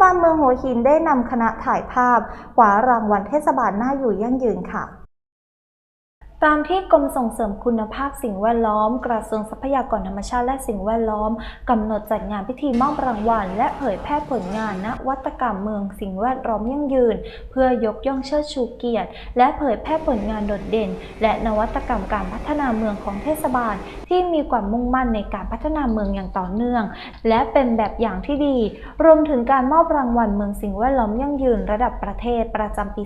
บาลเมืองหัวหินได้นำคณะถ่ายภาพขวารางวัลเทศบาลหน้าอยู่ยั่งยืนค่ะ ตามที่กรมส่งเสริมคุณภาพสิ่งแวดล้อม กระทรวงทรัพยากรธรรมชาติและสิ่งแวดล้อมกำหนดจัดงานพิธีมอบรางวัล และเผยแพร่ผลงานนวัตกรรมเมืองสิ่งแวดล้อมยั่งยืน เพื่อยกย่องเชิดชูเกียรติ และเผยแพร่ผลงานโดดเด่น และนวัตกรรมการพัฒนาเมืองของเทศบาล ที่มีความมุ่งมั่นในการพัฒนาเมืองอย่างต่อเนื่อง และเป็นแบบอย่างที่ดี รวมถึงการมอบรางวัลเมืองสิ่งแวดล้อมยั่งยืน ระดับประเทศประจำปี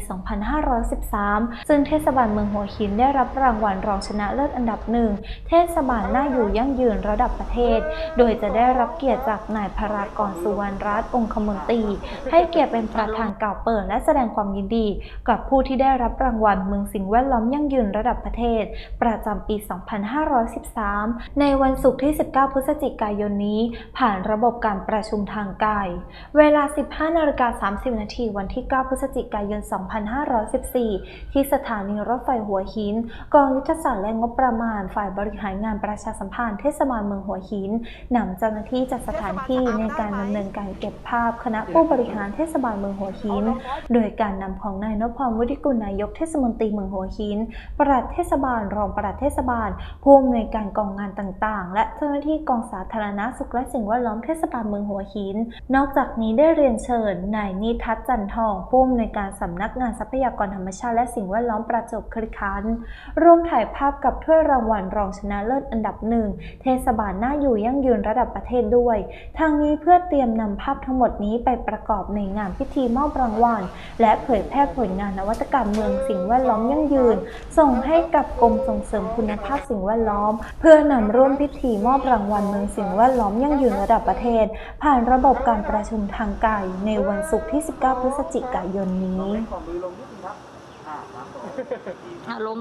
2513 ซึ่งเทศบาลเมืองหัวหินได้รับรางวัลรองชนะเลิศอันดับหนึ่งเทศบาลน่าอยู่ยั่งยืนระดับประเทศ โดยจะได้รับเกียรติจากนายพารากรสุวรรณรัตน์องคมนตรี ให้เกียรติเป็นประธานกล่าวเปิดและแสดงความยินดี กับผู้ที่ได้รับรางวัลเมืองสิ่งแวดล้อมยั่งยืนระดับประเทศ ประจำปี 2513 ในวันศุกร์ที่ 19 พฤศจิกายนนี้ ผ่านระบบการประชุมทางไกล เวลา 15นาฬิกา30 นาทีวันที่ 9 พฤศจิกายน 2514 ที่สถานีรถไฟหัวหินกองยุทธศาสตร์และงบประมาณ ฝ่ายบริหารงานประชาสัมพันธ์เทศบาลเมืองหัวหินนำเจ้าหน้าที่จัดสถานที่ในการดำเนินการเก็บภาพคณะผู้บริหารเทศบาลเมืองหัวหิน โดยการนำของนายนพพรวุฒิกุลนายกเทศมนตรีเมืองหัวหินปลัดเทศบาลรองปลัดเทศบาลผู้อำนวยการกองงานต่างๆ และเจ้าหน้าที่กองสาธารณสุขและสิ่งแวดล้อมเทศบาลเมืองหัวหิน นอกจากนี้ได้เรียนเชิญนายนิทัศน์จันทองผู้อำนวยการสำนักงานทรัพยากรธรรมชาติและสิ่งแวดล้อมประจวบคีรีขันธ์ร่วมถ่ายภาพกับถ้วยรางวัลรองชนะเลิศอันดับหนึ่งเทศบาลน่าอยู่ยั่งยืนระดับประเทศด้วย ทางนี้เพื่อเตรียมนำภาพทั้งหมดนี้ไปประกอบในงานพิธีมอบรางวัลและเผยแพร่ผลงานนวัตกรรมเมืองสิ่งแวดล้อมยั่งยืน ส่งให้กับกรมส่งเสริมคุณภาพสิ่งแวดล้อม เพื่อนำร่วมพิธีมอบรางวัลเมืองสิ่งแวดล้อมยั่งยืนระดับประเทศ ผ่านระบบการประชุมทางไกลในวันศุกร์ที่ 19 พฤศจิกายนนี้องมือลงนิดนึงครับอ่ารม